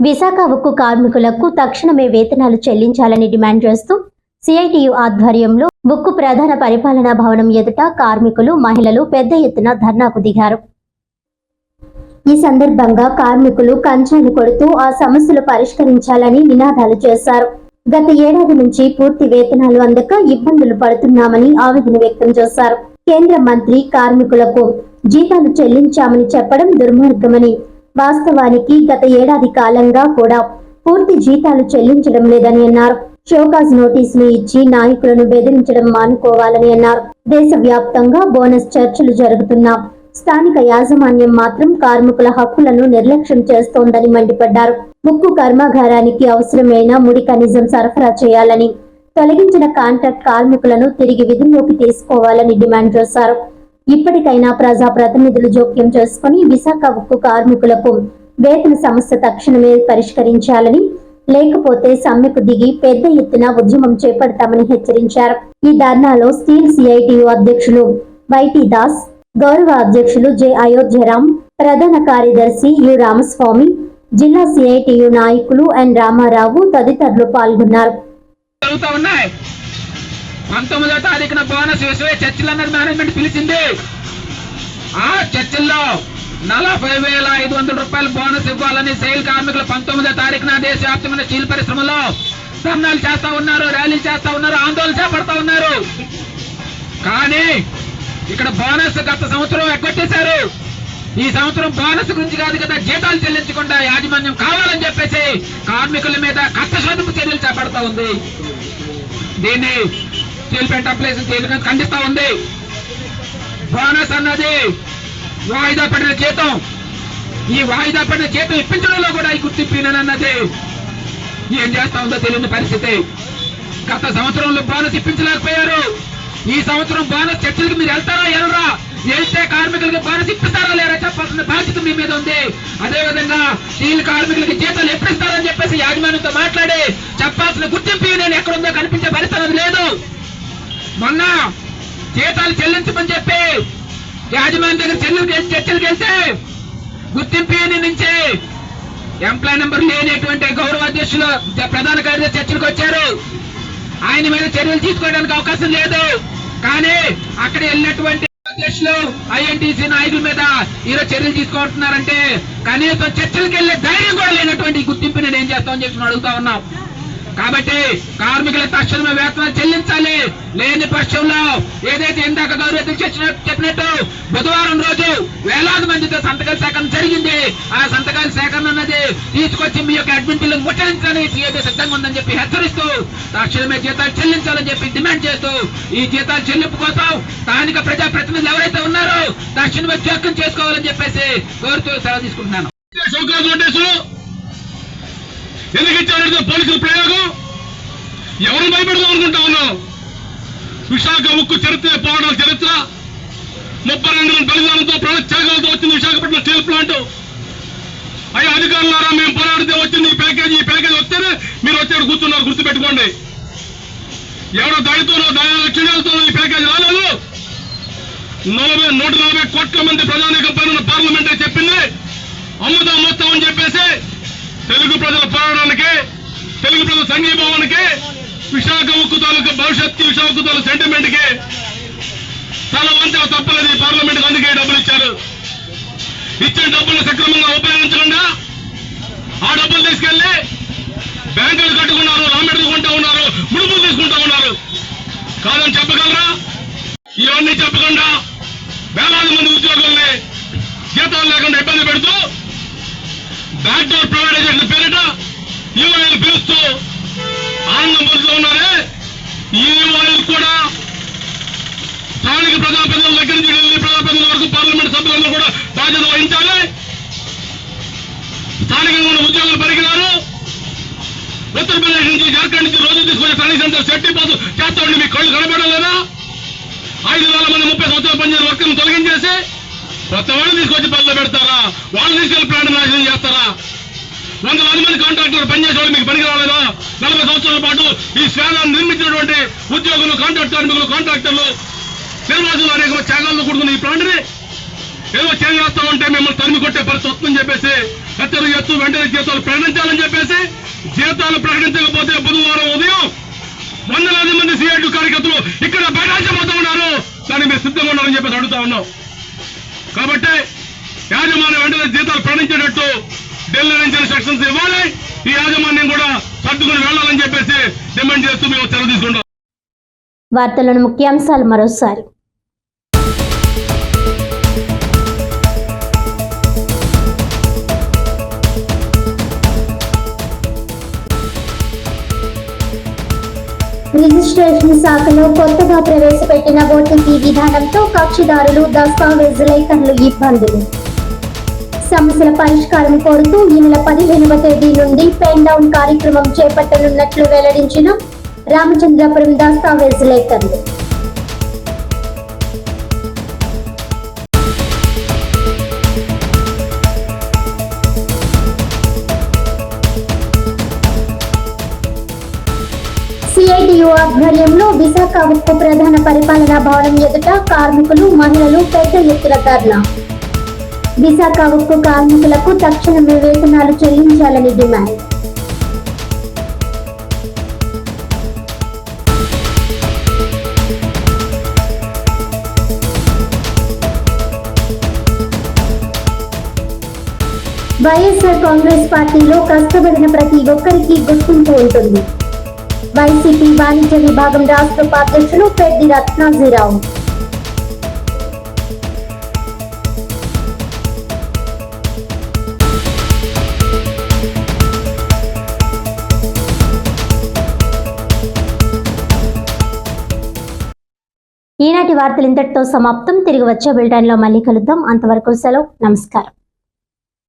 విశాఖ ఉక్కు కార్మికులకు తక్షణమే వేతనాలు చెల్లించాలని డిమాండ్ చేస్తూ సిఐటియు ఆధ్వర్యంలో ఉక్కు ప్రధాన పరిపాలనా భవనం ఎదుట కార్మికులు మహిళలు పెద్ద ఎత్తున ధర్నాకు దిగారు. ఈ సందర్భంగా కార్మికులు కంచాలు కొడుతూ ఆ సమస్యలు పరిష్కరించాలని నినాదాలు చేశారు. గత ఏడాది నుంచి పూర్తి వేతనాలు అందక ఇబ్బందులు పడుతున్నామని ఆవేదన వ్యక్తం చేశారు. కేంద్ర మంత్రి కార్మికులకు జీతాలు చెల్లించామని చెప్పడం దుర్మార్గమని వాస్తవానికి గత ఏడాది కాలంగా కూడా పూర్తి జీతాలు చెల్లించడం లేదని అన్నారు. షోకాజ్ నోటీసులు ఇచ్చి నాయకులను బెదిరించడం మానుకోవాలని అన్నారు. దేశవ్యాప్తంగా బోనస్ చర్చలు జరుగుతున్నా స్థానిక యాజమాన్యం మాత్రం కార్మికుల హక్కులను నిర్లక్ష్యం చేస్తోందని మండిపడ్డారు. ముక్కు కర్మాగారానికి అవసరమైన ముడి ఖనిజం సరఫరా చేయాలని తొలగించిన కాంట్రాక్ట్ కార్మికులను తిరిగి విధుల్లోకి తీసుకోవాలని డిమాండ్ చేశారు. ఇప్పటికైనా ప్రజా ప్రతినిధులు జోక్యం చేసుకుని విశాఖ ఉక్కు కార్మికులకు వేతన సమస్య తక్షణమే పరిష్కరించాలని లేకపోతే సమ్మెకు దిగి పెద్ద ఎత్తున ఉద్యమం చేపడతామని హెచ్చరించారు. ఈ ధర్నాలో స్టీల్ సిఐటియు అధ్యక్షులు వైటి దాస్ గౌరవ అధ్యక్షులు జె అయోధ్యరాం ప్రధాన కార్యదర్శి యు రామస్వామి జిల్లా సిఐటియు నాయకులు ఎన్ రామారావు తదితరులు పాల్గొన్నారు. పంతొమ్మిదో తారీఖున బోనస్ విశ్వే చర్చిలు అన్నది మేనేజ్మెంట్ పిలిచింది. ఆ చర్చిల్లో నలభై వేల ఐదు వందల రూపాయలు బోనస్ ఇవ్వాలని సెయిల్ కార్మికులు పంతొమ్మిదో తారీఖున దేశవ్యాప్తమైన స్టీల్ పరిశ్రమలో ధర్నాలు చేస్తా ఉన్నారు ర్యాలీలు చేస్తా ఉన్నారు ఆందోళన చేపడతా ఉన్నారు. కానీ ఇక్కడ బోనస్ గత సంవత్సరం ఎగ్గొట్టేశారు. ఈ సంవత్సరం బోనస్ గురించి కాదు కదా జీతాలు చెల్లించకుండా యాజమాన్యం కావాలని చెప్పేసి కార్మికుల మీద కష్టసాధపు చర్యలు చేపడతా ఉంది. దీన్ని స్టీల్ ఖండిస్తా ఉంది. బోనస్ అన్నది వాయిదా పడిన జీతం. ఈ వాయిదా పడిన జీతం ఇప్పించడంలో కూడా ఈ గుర్తింపినన్నది ఏం చేస్తా ఉందో తెలియని పరిస్థితి. గత సంవత్సరంలో బోనస్ ఇప్పించలేకపోయారు. ఈ సంవత్సరం బోనస్ చర్చలకు మీరు వెళ్తారా వెళ్ళరా వెళ్తే కార్మికులకి బోనస్ ఇప్పిస్తారా లేరా చెప్పాల్సిన బాధ్యత మీ మీద ఉంది. అదే విధంగా స్టీల్ కార్మికులకి జీతాలు ఎప్పిస్తారని ఇస్తారని చెప్పేసి యాజమాన్యంతో మాట్లాడి చెప్పాల్సిన గుర్తింపు నేను ఎక్కడుందో కనిపించే పరిస్థితి లేదు. మొన్న జీతాలు చెల్లించమని చెప్పి యాజమాన్య దగ్గర చెల్లి చర్చలకు వెళ్తే గుర్తింపు నుంచి ఎంప్లాయ్ నెంబర్ లేనటువంటి గౌరవ అధ్యక్షులు ప్రధాన కార్యదర్శి చర్చలకు వచ్చారు. ఆయన మీద చర్యలు తీసుకోవడానికి అవకాశం లేదు. కానీ అక్కడ వెళ్ళినటువంటి అధ్యక్షులు ఐఎన్టీసీ నాయకుల మీద ఈరోజు చర్యలు తీసుకుంటున్నారంటే కనీసం చర్చలకు వెళ్ళే ధైర్యం కూడా లేనటువంటి గుర్తింపు నేను ఏం చేస్తామని చెప్పి అడుగుతా ఉన్నాం. కాబట్టి కార్మికుల తక్షణమే వేతనాలు చెల్లించాలి. లేని పక్షంలో ఏదైతే ఇందాక గౌరవ చెప్పినట్టు బుధవారం రోజు వేలాది మందితో సంతకాల సేకరణ జరిగింది. ఆ సంతకాల సేకరణ అన్నది తీసుకొచ్చి మీ యొక్క అడ్మిన్ బిల్లు ముట్టడించడానికి సిద్ధంగా ఉందని చెప్పి హెచ్చరిస్తూ తక్షణమే జీతాలు చెల్లించాలని చెప్పి డిమాండ్ చేస్తూ ఈ జీతాలు చెల్లింపు కోసం స్థానిక ప్రజాప్రతినిధులు ఎవరైతే ఉన్నారో తక్షణమే జోక్యం చేసుకోవాలని చెప్పేసి కోరుతూ సెలవు తీసుకుంటున్నాను. ఎందుకు ఇచ్చారంటే పోలీసుల ప్రయోగం? ఎవరు భయపెడదాం అనుకుంటా ఉన్నాం విశాఖ ఉక్కు చరిత్ర పోరాటాల చరిత్ర ముప్పై రెండు మంది బలిదానంతో ప్రాణ త్యాగాలతో వచ్చింది విశాఖపట్నం స్టీల్ ప్లాంట్. అయ్యా అధికారులారా మేము పోరాడితే వచ్చింది ఈ ప్యాకేజీ ఈ ప్యాకేజీ వస్తేనే మీరు వచ్చారు కూర్చున్నారు గుర్తుపెట్టుకోండి. ఎవరో దాడితోనో దాని లక్ష్యాలతోనో ఈ ప్యాకేజీ రాలేదు. నలభై నూట నలభై కోట్ల మంది ప్రజానీకం పైన పార్లమెంటే చెప్పింది. అమ్ముదాము తెలుగు ప్రజల పోరాటానికి తెలుగు ప్రజల సంఘీభావానికి విశాఖ ఉక్కు తాలూకు భవిష్యత్తు విశాఖ ఉక్కు తాలూకు సెంటిమెంట్కి తల తప్పలేదు ఈ పార్లమెంట్ అందుకే డబ్బులు ఇచ్చారు. ఇచ్చిన డబ్బులు సక్రమంగా ఉపయోగించకుండా ఆ డబ్బులు తీసుకెళ్ళి బ్యాంకులు కట్టుకున్నారు రామెడలు కొంటా ఉన్నారు ముడుపులు తీసుకుంటా ఉన్నారు. కాదని చెప్పగలరా? ఇవన్నీ చెప్పకుండా వేలాది మంది ఉద్యోగుల్ని జీతాలు లేకుండా ఇబ్బంది పెడుతూ బ్యాక్ డోర్ ప్రైవేటైజేషన్ పేరిట యూఐలు పిలుస్తూ ఆనందం పొందుతూ ఉన్నారే. ఈ కూడా స్థానిక ప్రజాప్రతినిధుల దగ్గర నుంచి ఢిల్లీ ప్రజాప్రతినిధుల వరకు పార్లమెంట్ సభ్యులందరూ కూడా బాధ్యత వహించాలి. స్థానికంగా ఉన్న ఉద్యోగులు పరిగినారు ఉత్తరప్రదేశ్ నుంచి జార్ఖండ్ నుంచి రోజు తీసుకునే కనీసం సెట్టి పాసు చేస్తా ఉండి మీ కళ్ళు కనబడలేదా? ఐదు వేల మంది ముప్పై సంవత్సరాలు పనిచేసిన వర్కర్ను తొలగించేసి కొత్త వాళ్ళు తీసుకొచ్చి పనులు పెడతారా? వాళ్ళు తీసుకెళ్ళి ప్లాంట్ నాశనం చేస్తారా? వందలాది మంది కాంట్రాక్టర్లు పనిచేసేవాళ్ళు మీకు పనికి రాలేదా? నలభై సంవత్సరాల పాటు ఈ శ్వేదాన్ని నిర్మించినటువంటి ఉద్యోగులు కాంట్రాక్ట్ కార్మికులు కాంట్రాక్టర్లు నిర్వాసులు అనేక త్యాగాల్లో కూడుకున్న ఈ ప్లాంట్ని ఏదో చేంజ్ చేస్తా ఉంటే మిమ్మల్ని తరిమి కొట్టే పరిస్థితి వస్తుందని చెప్పేసి హత్యలు చేస్తూ వెంటనే జీతాలు ప్రకటించాలని చెప్పేసి జీతాలు ప్రకటించకపోతే బుధవారం ఉదయం వందలాది మంది సిఐటి కార్యకర్తలు ఇక్కడ బైఠాయించబోతా ఉన్నారు. కానీ మీరు సిద్ధంగా ఉన్నారని చెప్పేసి అడుగుతా ఉన్నాం. కాబట్టి యాజమాన్యం వెంటనే జీతాలు ప్రకటించేటట్టు ఢిల్లీ నుంచి ఇన్స్ట్రక్షన్స్ ఇవ్వాలి. ఈ యాజమాన్యం కూడా సర్దుకుని వెళ్ళాలని చెప్పేసి డిమాండ్ చేస్తూ మేము చర్య తీసుకుంటాం వార్తలను ముఖ్యాంశాలు మరోసారి. రిజిస్ట్రేషన్ శాఖలో కొత్తగా ప్రవేశపెట్టిన ఓటీపీ విధానంతో కక్షిదారులు దస్తావేజులైకర్లు ఇబ్బందులు సమస్యల పరిష్కారం కోరుతూ ఈ నెల పదిహేనవ తేదీ నుండి పెన్ డౌన్ కార్యక్రమం చేపట్టనున్నట్లు వెల్లడించిన రామచంద్రపురం దస్తావేజు లేఖన్లు విశాఖ ఉక్కు ప్రధాన పరిపాలనా భవనం ఎదుట కార్మికులు మహిళలు పెద్ద ఎత్తున ధర్నా. విశాఖ ఉక్కు కార్మికులకు తక్షణమే వేతనాలు చెల్లించాలని డిమాండ్. వైఎస్ఆర్ కాంగ్రెస్ పార్టీలో కష్టపడిన ప్రతి ఒక్కరికి గుర్తింపు ఉంటుంది. వైసీపీ వాణిజ్య విభాగం రాష్ట్ర ఉపాధ్యక్షులు పెద్ది రత్నాజీరావు ఈనాటి వార్తలు ఇంతటితో సమాప్తం. తిరిగి వచ్చే బులెటిన్లో మళ్ళీ కలుద్దాం. అంతవరకు సెలవు. నమస్కారం.